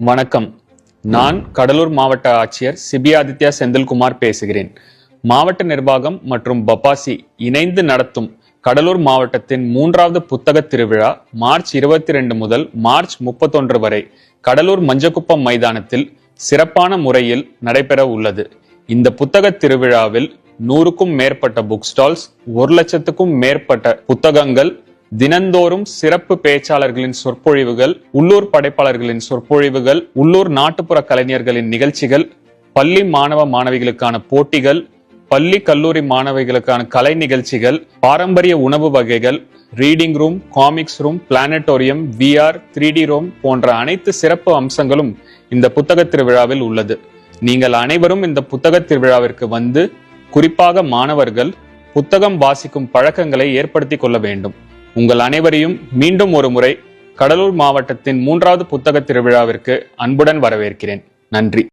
வணக்கம். நான் கடலூர் மாவட்ட ஆட்சியர் சிபி ஆதித்யா செந்தில்குமார் பேசுகிறேன். மாவட்ட நிர்வாகம் மற்றும் பப்பாசி இணைந்து நடத்தும் கடலூர் மாவட்டத்தின் மூன்றாவது புத்தக திருவிழா மார்ச் இருபத்தி ரெண்டு முதல் மார்ச் முப்பத்தொன்று வரை கடலூர் மஞ்சக்குப்பம் மைதானத்தில் சிறப்பான முறையில் நடைபெற உள்ளது. இந்த புத்தக திருவிழாவில் நூறுக்கும் மேற்பட்ட புக் ஸ்டால்ஸ் ஒரு லட்சத்துக்கும் மேற்பட்ட புத்தகங்கள் தினந்தோறும் சிறப்பு பேச்சாளர்களின் சொற்பொழிவுகள் உள்ளூர் படைப்பாளர்களின் சொற்பொழிவுகள் உள்ளூர் நாட்டுப்புற கலைஞர்களின் நிகழ்ச்சிகள் பள்ளி மாணவ மாணவிகளுக்கான போட்டிகள் பள்ளி கல்லூரி மாணவிகளுக்கான கலை நிகழ்ச்சிகள் பாரம்பரிய உணவு வகைகள் reading room comics room planetarium VR three D room போன்ற அனைத்து சிறப்பு அம்சங்களும் இந்த புத்தக திருவிழாவில் உள்ளது. நீங்கள் அனைவரும் இந்த புத்தக திருவிழாவிற்கு வந்து குறிப்பாக மாணவர்கள் புத்தகம் வாசிக்கும் பழக்கங்களை ஏற்படுத்திக் கொள்ள வேண்டும். உங்கள் அனைவரையும் மீண்டும் ஒரு முறை கடலூர் மாவட்டத்தின் மூன்றாவது புத்தக திருவிழாவிற்கு அன்புடன் வரவேற்கிறேன். நன்றி.